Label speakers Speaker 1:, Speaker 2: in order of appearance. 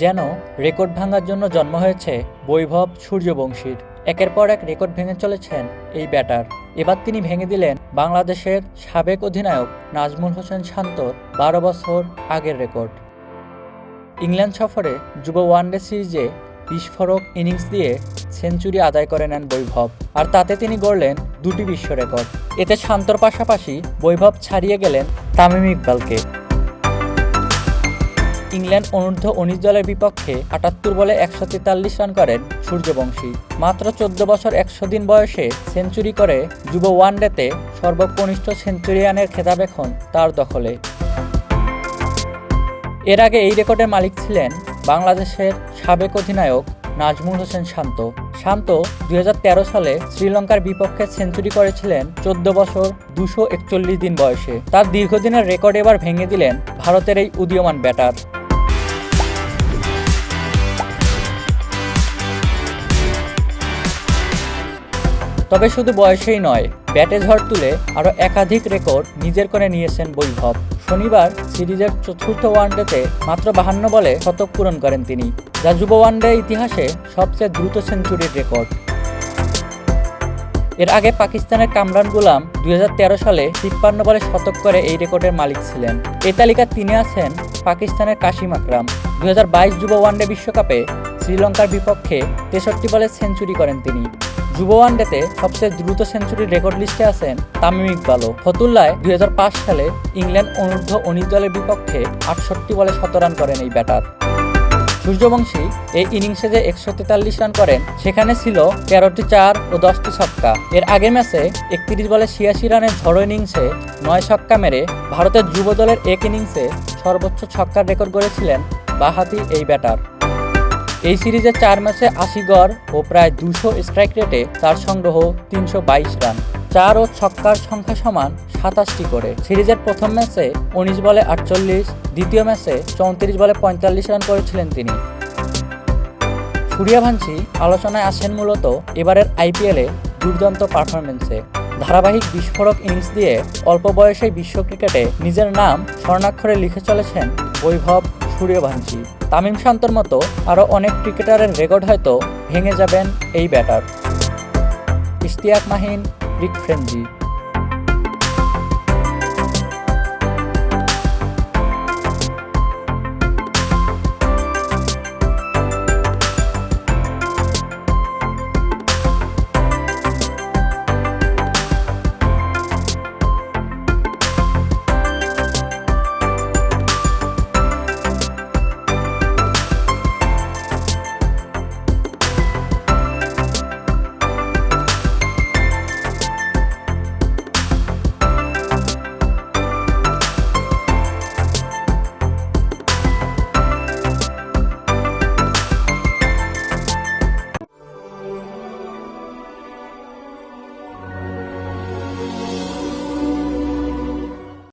Speaker 1: যেন রেকর্ড ভাঙার জন্য জন্ম হয়েছে বৈভব সূর্যবংশীর। একের পর এক রেকর্ড ভেঙে চলেছেন এই ব্যাটার। এবার তিনি ভেঙে দিলেন বাংলাদেশের সাবেক অধিনায়ক নাজমুল হোসেন শান্তর বারো বছর আগের রেকর্ড। ইংল্যান্ড সফরে যুব ওয়ানডে সিরিজে বিস্ফোরক ইনিংস দিয়ে সেঞ্চুরি আদায় করে নেন বৈভব, আর তাতে তিনি গড়লেন দুটি বিশ্ব রেকর্ড। এতে শান্তর পাশাপাশি বৈভব ছাড়িয়ে গেলেন তামিম ইকবালকে। ইংল্যান্ড অনূর্ধ্ব উনিশ দলের বিপক্ষে আটাত্তর বলে একশো তেতাল্লিশ রান করেন সূর্যবংশী। মাত্র চোদ্দ বছর একশো দিন বয়সে সেঞ্চুরি করে যুব ওয়ানডেতে সর্বকনিষ্ঠ সেঞ্চুরিয়ানের খেতাব এখন তার দখলে। এর আগে এই রেকর্ডের মালিক ছিলেন বাংলাদেশের সাবেক অধিনায়ক নাজমুল হোসেন শান্ত। শান্ত দুই হাজার তেরো সালে শ্রীলঙ্কার বিপক্ষে সেঞ্চুরি করেছিলেন চোদ্দ বছর দুশো একচল্লিশ দিন বয়সে। তার দীর্ঘদিনের রেকর্ড এবার ভেঙে দিলেন ভারতের এই উদীয়মান ব্যাটার। তবে শুধু বয়সেই নয়, ব্যাটে ঝড় তুলে আরও একাধিক রেকর্ড নিজের করে নিয়েছেন বৈভব। শনিবার সিরিজের চতুর্থ ওয়ানডেতে মাত্র বাহান্ন বলে শতক পূরণ করেন তিনি, যা যুব ওয়ানডে ইতিহাসে সবচেয়ে দ্রুত সেঞ্চুরির রেকর্ড। এর আগে পাকিস্তানের কামরান গুলাম দুই হাজার তেরো সালে তিপ্পান্ন বলে শতক করে এই রেকর্ডের মালিক ছিলেন। এই তালিকায় তিনি আছেন পাকিস্তানের কাশিম আকরাম। দু হাজার বাইশ যুব ওয়ানডে বিশ্বকাপে শ্রীলঙ্কার বিপক্ষে তেষট্টি বলে সেঞ্চুরি করেন তিনি। যুব ওয়ানডেতে সবচেয়ে দ্রুত সেঞ্চুরির রেকর্ড লিস্টে আছেন তামিম ইকবালও। ফতুল্লায় দুই হাজার পাঁচ সালে ইংল্যান্ড অনূর্ধ্ব উনিশ দলের বিপক্ষে আটষট্টি বলে শত রান করেন এই ব্যাটার। সূর্যবংশী এই ইনিংসে যে একশো তেতাল্লিশ রান করেন, সেখানে ছিল তেরোটি চার ও দশটি ছক্কা। এর আগের ম্যাচে একত্রিশ বলে ছিয়াশি রানের ঝড়ো ইনিংসে নয় ছক্কা মেরে ভারতের যুব দলের এক ইনিংসে সর্বোচ্চ ছক্কার রেকর্ড গড়েছিলেন বাহাতি এই ব্যাটার। এই সিরিজে চার ম্যাচে আশি গড় ও প্রায় দুশো স্ট্রাইক রেটে তার সংগ্রহ তিনশো বাইশ রান। চার ও ছক্কার সংখ্যা সমান সাতাশটি করে। সিরিজের প্রথম ম্যাচে উনিশ বলে আটচল্লিশ, দ্বিতীয় ম্যাচে চৌত্রিশ বলে পঁয়তাল্লিশ রান করেছিলেন তিনি। সূর্যভাঞ্চি আলোচনায় আসেন মূলত এবারের আইপিএলে দুর্দান্ত পারফরমেন্সে ধারাবাহিক বিস্ফোরক ইনিংস দিয়ে অল্প বয়সে বিশ্ব ক্রিকেটে নিজের নাম স্বর্ণাক্ষরে লিখে চলেছেন বৈভব সূর্যভাঞ্চি তামিম শান্তর মতো আরও অনেক ক্রিকেটারের রেকর্ড হয়তো ভেঙে যাবেন এই ব্যাটার। ইশতিয়াক মাহিন, রিক ফ্রেঞ্জি।